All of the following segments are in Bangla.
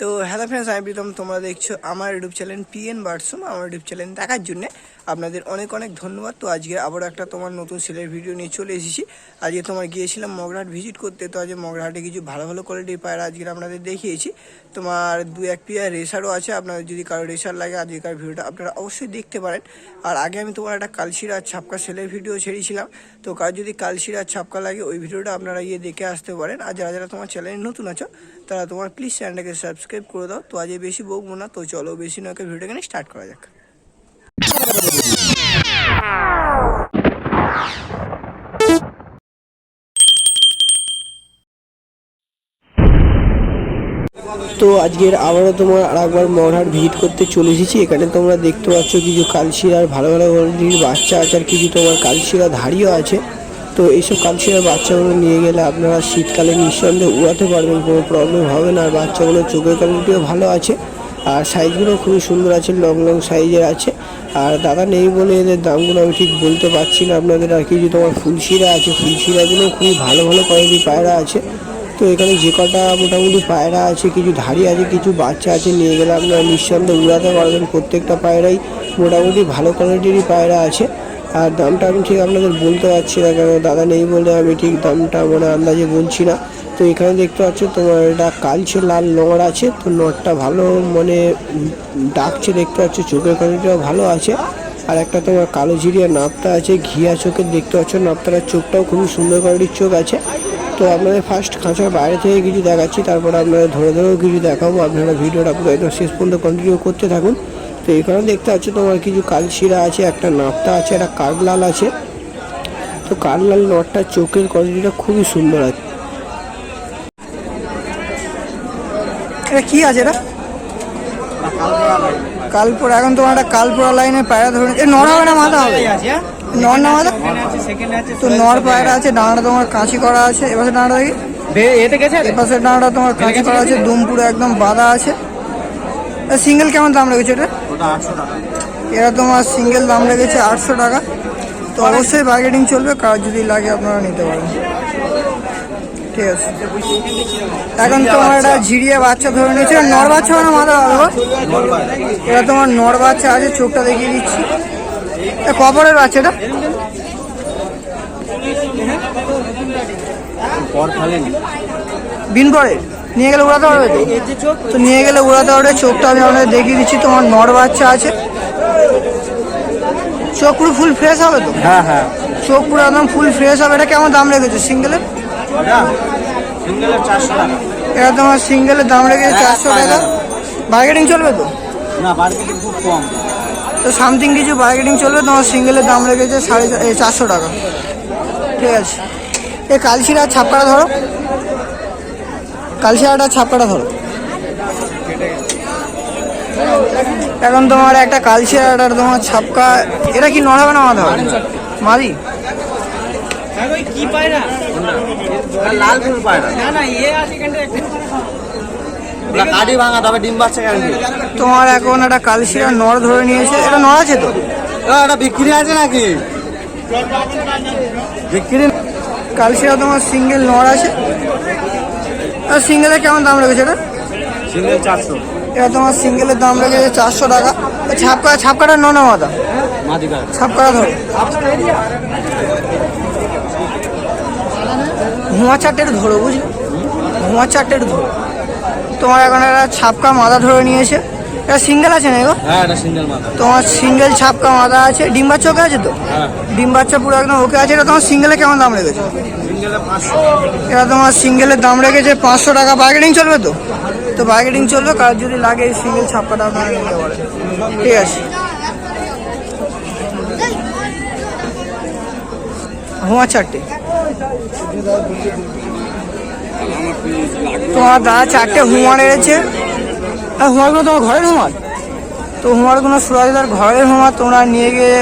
তো হ্যালো ফ্রেন্ডস আমি প্রীতম। তোমরা দেখছ আমার ইউটিউব চ্যানেল পিএন বার্সুম আমার ইউটিউব চ্যানেল দেখার জন্য আপনাদের অনেক অনেক ধন্যবাদ। তো আজকে আবার একটা তোমার নতুন সেলের ভিডিও নিয়ে চলে এসেছি। আজকে তোমার গিয়েছিলাম মগরাহাট ভিজিট করতে। তো আজকে মগরাহাটে কিছু ভালো ভালো কোয়ালিটির পায়রা আজকে আপনাদের দেখিয়েছি। তোমার দু এক পেয়ার রেসারও আছে। আপনাদের যদি কারও রেসার লাগে, আজকেকার ভিডিওটা আপনারা অবশ্যই দেখতে পারেন। আর আগে আমি তোমার একটা কালশিরা ছাপকা সেলের ভিডিও ছেড়েছিলাম। তো কার যদি কালশিরা ছাপকা লাগে, ওই ভিডিওটা আপনারা গিয়ে দেখে আসতে পারেন। আর যারা যারা তোমার চ্যানেলে নতুন আছো তারা তোমার প্লিজ চ্যানেলটাকে সাবস্ক্রাইব করে দাও। তো আজ বেশি বকবো না, তো চলো বেশি নয় ভিডিওটাকে নিয়ে স্টার্ট করা যাক। তো আজকের আবারও তোমার আর একবার মরহাট ভিজিট করতে চলে এসেছি। এখানে তোমরা দেখতে পাচ্ছ কিছু কালশিরার ভালো ভালো বাচ্চা আছে, আর কিছু তোমার কালশিরা ধাড়িও আছে। তো এইসব কালশিরার বাচ্চাগুলো নিয়ে গেলে আপনারা শীতকালে নিঃসন্দেহে উড়াতে পারবেন, কোনো প্রবলেম হবে না। আর বাচ্চাগুলোর চোখের কোয়ালিটিও ভালো আছে, আর সাইজগুলো খুবই সুন্দর আছে লং লং সাইজের আছে। আর দাদা নেই বলে এদের দামগুলো আমি ঠিক বলতে পারছি না আপনাদের। আর কিছু তোমার ফুলশিরা আছে, ফুলশিরাগুলো খুবই ভালো ভালো কোয়ালিটির পায়রা আছে। তো এখানে যে কটা মোটামুটি পায়রা আছে, কিছু ধাড়ি আছে, কিছু বাচ্চা আছে, নিয়ে গেলে আপনারা নিঃসন্দেহে উড়াতে পারবেন। প্রত্যেকটা পায়রাই মোটামুটি ভালো কোয়ালিটিরই পায়রা আছে। আর দামটা আমি ঠিক আপনাদের বলতে পারছি না, কেন দাদা নেই বলে আমি ঠিক দামটা মানে আন্দাজে বলছি না। তো এখানে দেখতে পাচ্ছ তোমার এটা কালচে লাল নড় আছে, তো নড়টা ভালো মানে ডাকছে, দেখতে পাচ্ছ চোখের কোয়ালিটিও ভালো আছে। আর একটা তোমার কালো ঝিরিয়া নাপটা আছে, ঘিয়া চোখের দেখতে পাচ্ছ নাপটার চোখটাও খুবই সুন্দর কোয়ালিটির চোখ আছে। তো আপনাদের ফার্স্ট খাঁচার বাইরে থেকে কিছু দেখাচ্ছি, তারপরে আপনাদের ধরে ধরেও কিছু দেখাবো। আপনারা ভিডিওটা পুরো একদম শেষ পর্যন্ত কন্টিনিউ করতে থাকুন। তো এখানে দেখতে পাচ্ছ তোমার কিছু কালশিরা আছে একটা নাপতা আছে একটা কাঠলাল আছে। তো কাঠলাল নটটার চোখের কোয়ালিটিটা খুবই সুন্দর আছে। এটা কি আছে এটা? কালপুর এখন তোমার একটা কালপুরা লাইনে পায়রা ধরুন। এ নর হবে না মাথা হবে? নর না মাথা? তো নর পায়রা আছে। ডানাটা তোমার কাঁচি করা আছে। দেখি? এতে গেছে? এপাশে ডানাটা তোমার কাঁচি করা আছে দুমপুরে একদম বাঁধা আছে। সিঙ্গেল কেমন দাম লেগেছে এটা? এরা তোমার সিঙ্গেল দাম লেগেছে আটশো টাকা। তো অবশ্যই বার্গেটিং চলবে কার যদি লাগে আপনারা নিতে পারেন। ঠিক আছে। এখন তোমার একটা ঝিরিয়ে বাচ্চা ধরে নিয়েছে এটা নর বাচ্চা না মাথা হবে এটা তোমার নর বাচ্চা আছে চোখটা দেখিয়ে দিচ্ছি। এটা কপরের বাচ্চাটা পর বিন পরে নিয়ে গেলে উড়াতে পারবে তো? তো নিয়ে গেলে উড়াতে পারবে চোখটা আমি আপনাদের দেখিয়ে দিচ্ছি তোমার নর বাচ্চা আছে। চোখ পুরো ফুল ফ্রেশ হবে তো? হ্যাঁ হ্যাঁ। চোখ পুরো একদম ফুল ফ্রেশ হবে। এটা কেমন দাম রেখেছে সিঙ্গেলের ওটা সিঙ্গেলের চারশো টাকা। এটা তোমার সিঙ্গেলের দাম রেখেছে চারশো টাকা। বার্গেটিং চলবে তো? না মার্কেটিং খুব কম। তো সামথিং কিছু বার্গেটিং চলবে তোমার সিঙ্গেলের দাম রেখেছে সাড়ে চারশো টাকা। ঠিক আছে। এ কালশিরা ছাপকাটা ধরো। কালশিরাটা ছাপকাটা ধরো। এখন তোমার একটা কালশিরাটার তোমার ছাপকা, এটা কি নড়াবে না মাথা মাদি? কি ভাঙা ডিম বাচ্চা তোমার এখন একটা কালশিরা নড় ধরে নিয়েছে। এটা নড় আছে তো? এটা বিক্রি আছে নাকি বিক্রি কালশিরা তোমার সিঙ্গেল নড় আছে। আর সিঙ্গেলের কেমন দাম রেখেছে এটা? সিঙ্গেল চারশো। এটা তোমার সিঙ্গেলের দাম রেখেছে চারশো টাকা। ছাপকা ছাপকাটা ন না মাথা ছাপকাটা ধরো। ধোঁয়া চারটে ধরো বুঝলি? ধোঁয়া চারটে ধরো। তোমার এখন একটা ছাপকা মাথা ধরে নিয়েছে। এটা সিঙ্গেল আছে না গো হ্যাঁ সিঙ্গেল তোমার সিঙ্গেল ছাপকা মাথা আছে। ডিম বাচ্চা ওকে আছে তো? হ্যাঁ। ডিম পুরো একদম ওকে আছে। এটা তোমার সিঙ্গেলে কেমন দাম সিঙ্গেলে পাঁচশো এটা তোমার সিঙ্গেলের দাম রেখেছে পাঁচশো টাকা। বার্গেটিং চলবে তো? তো বার্গেটিং চলবে কার যদি লাগে সিঙ্গেল নিতে পারেন। ঠিক আছে। হুয়া চারটে। তোমার দাদা চারটে হুমার এনেছে হ্যাঁ হুমারগুলো তোমার ঘরের হুমার তো হুমারগুলো সুরাজদার ঘরের হুমার তোমরা নিয়ে গিয়ে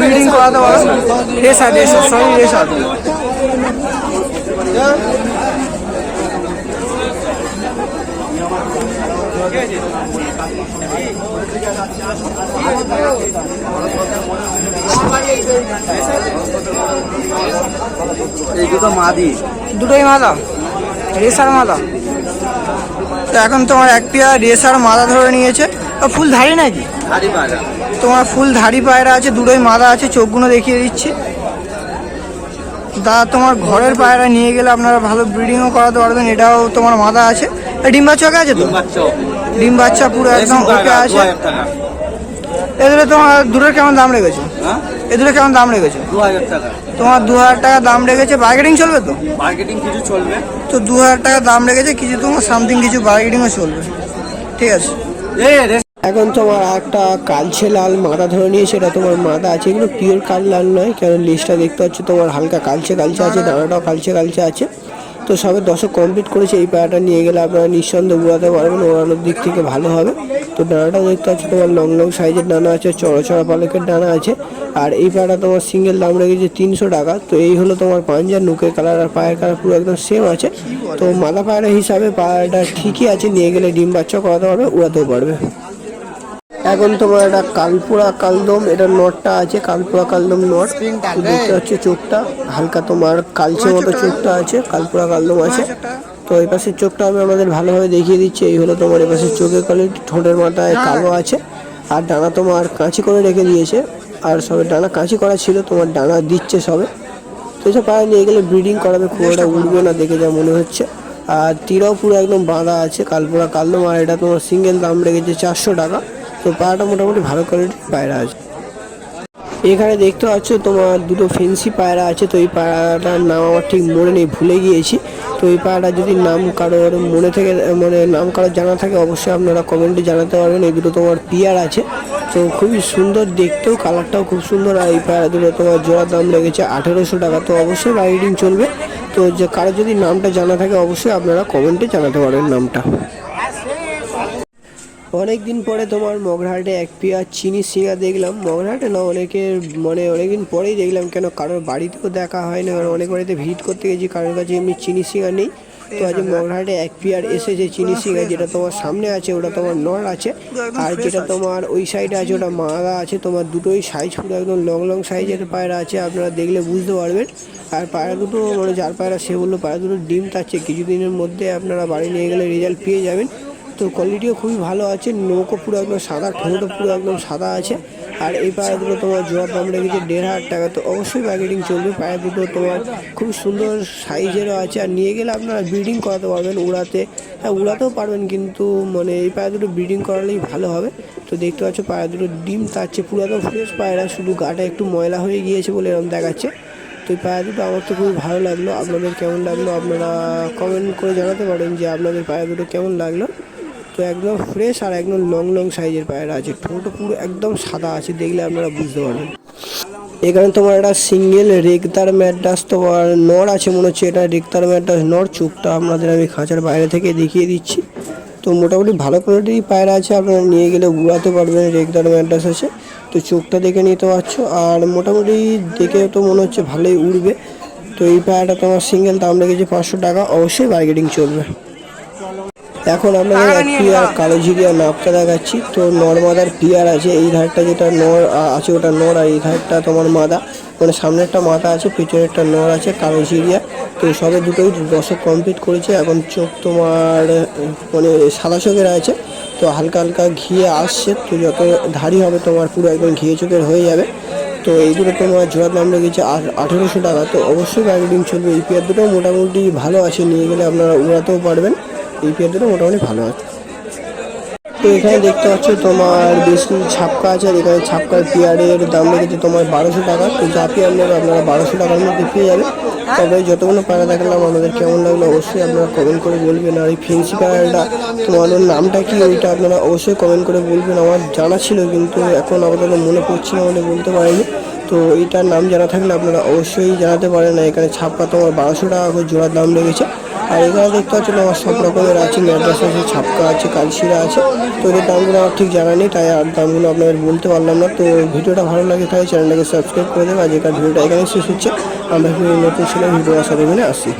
বিল্ডিং করাতে পারো। রেসার রেসার সরি রেসার এই দুটো মাদি দুটোই মাদা রেসার মাদা তো এখন তোমার এক পেয়ার রেসার মাদা ধরে নিয়েছে। ফুল ধারি নাকি? তোমার ফুল ধাড়ি পায়রা আছে দুটোই মাদা আছে চোখগুলো দেখিয়ে দিচ্ছি। দা তোমার ঘরের পায়রা নিয়ে গেলে আপনারা ভালো ব্রিডিংও করাতে পারবেন এটাও তোমার মাথা আছে। ডিম বাচ্চা আছে তো? ডিম বাচ্চা পুরো একদম ওকে আছে। 2000 টাকা। এগুলো তোমার দুটোর কেমন দাম রেখেছো? হ্যাঁ? এগুলো কেমন দাম রেখেছো? দু হাজার টাকা। তোমার দু হাজার টাকা দাম রেখেছে বার্গেটিং চলবে তো? মার্কেটিং কিছু চলবে। তো দু হাজার টাকা দাম রেখেছে কিছু তোমার সামথিং কিছু বার্গেটিংও চলবে। ঠিক আছে। এখন তোমার একটা কালছে লাল মাদা ধরে নিয়ে, সেটা তোমার মাদা আছে। এগুলো পিওর কাল লাল নয় কারণ লিস্টটা দেখতে পাচ্ছ? তোমার হালকা কালচে কালচে আছে, দানাটাও কালচে কালচে আছে। তো সবে দশক কমপ্লিট করেছে, এই পায়াটা নিয়ে গেলে আপনারা নিঃসন্দেহে উড়াতে পারবেন, ওড়ানোর দিক থেকে ভালো হবে। তো ডানাটাও দেখতে পাচ্ছ, তোমার লং লং সাইজের ডানা আছে, চড়া চড়া পালকের ডানা আছে। আর এই পায়াটা তোমার সিঙ্গেল দাম রেখেছে তিনশো টাকা। তো এই হলো তোমার পাঞ্জার নুকের কালার আর পায়ের কালার পুরো একদম সেম আছে। তো মাদা পায়রা হিসাবে পায়রাটা ঠিকই আছে, নিয়ে গেলে ডিম বাচ্চা করাতে পারবে, উড়াতেও পারবে। এখন তোমার একটা কালপুরা কালদম, এটা নটটা আছে, কালপুরা কালদম নট। দেখতে হচ্ছে চোখটা, হালকা তোমার কালচে মতো চোখটা আছে, কালপুরা কালদম আছে। তো এই পাশের চোখটা আমি আমাদের ভালোভাবে দেখিয়ে দিচ্ছি, এই হলো তোমার এই পাশের চোখের কোয়ালিটি ঠোঁটের মাথায় কালো আছে। আর ডানা তোমার কাঁচি করে রেখে দিয়েছে, আর সবে ডানা কাঁচি করা ছিল, তোমার ডানা দিচ্ছে সবে। তো এসব পায়ে নিয়ে গেলে ব্রিডিং করাবে, খুব একটা উঠবে না দেখে যা মনে হচ্ছে। আর তীরাও পুরো একদম বাঁধা আছে, কালপুরা কালদম, আর এটা তোমার সিঙ্গেল দাম রেখেছে চারশো টাকা। তো পায়রাটা মোটামুটি ভালো কোয়ালিটির পায়রা আছে। এখানে দেখতে পাচ্ছ তোমার দুটো ফেন্সি পায়রা আছে, তো এই পায়রাটার নাম আমার ঠিক মনে নেই, ভুলে গিয়েছি। তো এই পায়রাটা যদি নাম কারোর মনে থেকে মানে নাম কারোর জানা থাকে, অবশ্যই আপনারা কমেন্টে জানাতে পারবেন। এই দুটো তোমার পিয়ার আছে, তো খুবই সুন্দর দেখতেও কালারটাও খুব সুন্দর। আর এই পায়রা দুটো তোমার জোড়ার দাম লেগেছে আঠেরোশো টাকা, তো অবশ্যই রাইডিং চলবে। তো যে কারও যদি নামটা জানা থাকে, অবশ্যই আপনারা কমেন্টে জানাতে পারবেন নামটা। অনেক দিন পরে তোমার মগরাহাটে এক পেয়ার চিনি সিঙ্গা দেখলাম। মগরাহাটে না অনেকের মানে অনেকদিন পরেই দেখলাম কেন কারোর বাড়িতেও দেখা হয় না, কারণ অনেক বাড়িতে ভিজিট করতে গেছি, কারোর কাছে এমনি চিনি সিঙ্গা নেই। তো আজ মগরাহাটে এক পেয়ার এসেছে চিনি সিঙ্গা যেটা তোমার সামনে আছে, ওটা তোমার নর আছে। আর যেটা তোমার ওই সাইডে আছে, ওটা মাদা আছে, তোমার দুটোই সাইজ পুরো একদম লং লং সাইজের পায়রা আছে, আপনারা দেখলে বুঝতে পারবেন। আর পায়রা দুটো মানে যার পায়রা সে বলল, পায়রা দুটো ডিম তাচ্ছে কিছুদিনের মধ্যে আপনারা বাড়ি নিয়ে গেলে রেজাল্ট পেয়ে যাবেন। তো কোয়ালিটিও খুবই ভালো আছে, নৌকো পুরো একদম সাদা, ঠোঁটও পুরো একদম সাদা আছে। আর এই পায়ে দুটো তোমার জোড়া দাম রেখেছে, দেড় হাজার টাকা। তো অবশ্যই প্যাকেটিং চলবে পায়ে দুটো তোমার খুব সুন্দর সাইজেরও আছে। আর নিয়ে গেলে আপনারা ব্রিডিং করাতে পারবেন উড়াতে। হ্যাঁ উড়াতেও পারবেন কিন্তু মানে এই পায়ে দুটো ব্রিডিং করালেই ভালো হবে। তো দেখতে পাচ্ছ পায়ে দুটো ডিম তাচ্ছে পুরো একদম ফ্রেশ পায়রা, শুধু গাটা একটু ময়লা হয়ে গিয়েছে বলে এরকম দেখাচ্ছে। তো এই পায়ে দুটো আমার তো খুবই ভালো লাগল। আপনাদের কেমন লাগল? আপনারা কমেন্ট করে জানাতে পারেন যে আপনাদের পায়ে দুটো কেমন লাগল। তো একদম ফ্রেশ আর একদম লং লং সাইজের পায়রা আছে। ঠোঁটও পুরো একদম সাদা আছে, দেখলে আপনারা বুঝতে পারবেন। এখানে তোমার একটা সিঙ্গেল রেগদার ম্যাড্রাস তোমার নর আছে, মনে হচ্ছে এটা রেগদার ম্যাড্রাস নর চোখটা আপনাদের আমি খাঁচার বাইরে থেকে দেখিয়ে দিচ্ছি। তো মোটামুটি ভালো কোয়ালিটির পায়রা আছে, আপনারা নিয়ে গেলে উড়াতে পারবেন, রেগদার ম্যাড্রাস আছে। তো চোখটা দেখে নিতে পারছ, আর মোটামুটি দেখে তো মনে হচ্ছে ভালোই উড়বে। তো এই পায়রাটা তোমার সিঙ্গেল দাম লেগেছে পাঁচশো টাকা, অবশ্যই বার্গেটিং চলবে। এখন আপনাদের এক পিয়ার কালো ঝিরিয়া নাপটা দেখাচ্ছি। তো নর মাদার পিয়ার আছে এই ধারটা যেটা নর আছে ওটা নর আর এই ধারটা তোমার মাদা। মানে সামনে একটা মাথা আছে পিছনে একটা নর আছে কালো ঝিরিয়া তো সবে দুটোই দশক কমপ্লিট করেছে। এখন চোখ তোমার মানে সাদা চোখের আছে। তো হালকা হালকা ঘিয়ে আসছে তো যত ধারি হবে তোমার পুরো একদম ঘিয়ে চোখের হয়ে যাবে। তো এইগুলো তোমার জোড়ার দাম লেগেছে আঠেরোশো টাকা। তো অবশ্যই বার্গেটিং চলবে। এই পেয়ার দুটো মোটামুটি ভালো আছে নিয়ে গেলে আপনারা উড়াতেও পারবেন। এই পেয়ার মোটামুটি ভালো আছে। তো এখানে দেখতে পাচ্ছ তোমার বেশি ছাপকা আছে আর এখানে ছাপকার পেয়ারের দাম লেগেছে তোমার বারোশো টাকা। তো যা পেয়ার নেবে আপনারা বারোশো টাকার মধ্যে পেয়ে যাবে তবে যতগুলো পায়রা দেখালাম, আমাদের কেমন লাগল অবশ্যই আপনারা কমেন্ট করে বলবেন। আর এই ফেন্সি পায়রাটা তোমার ওর নামটা কি ওইটা আপনারা অবশ্যই কমেন্ট করে বলবেন। আমার জানা ছিল কিন্তু এখন আপাতত মনে পড়ছে না বলে বলতে পারিনি। তো এটার নাম জানা থাকলে আপনারা অবশ্যই জানাতে পারেন। আর এখানে ছাপ্পা তোমার বারোশো টাকা করে জোড়ার দাম লেগেছে আর এখানে দেখতে পাচ্ছেন আমার সব রকমের আছে ম্যাড্রাস আছে ছাপকা আছে, কালশিরা আছে। তো এদের দামগুলো আমার ঠিক জানা নেই, তাই আর দামগুলো আপনাদের বলতে পারলাম না। তো ভিডিওটা ভালো লাগে তাই চ্যানেলটাকে সাবস্ক্রাইব করে দেবেন। যেটা ভিডিওটা এখানে শেষ হচ্ছে। আমরা নতুন ছিলাম ভিডিও আসার এখানে আসি।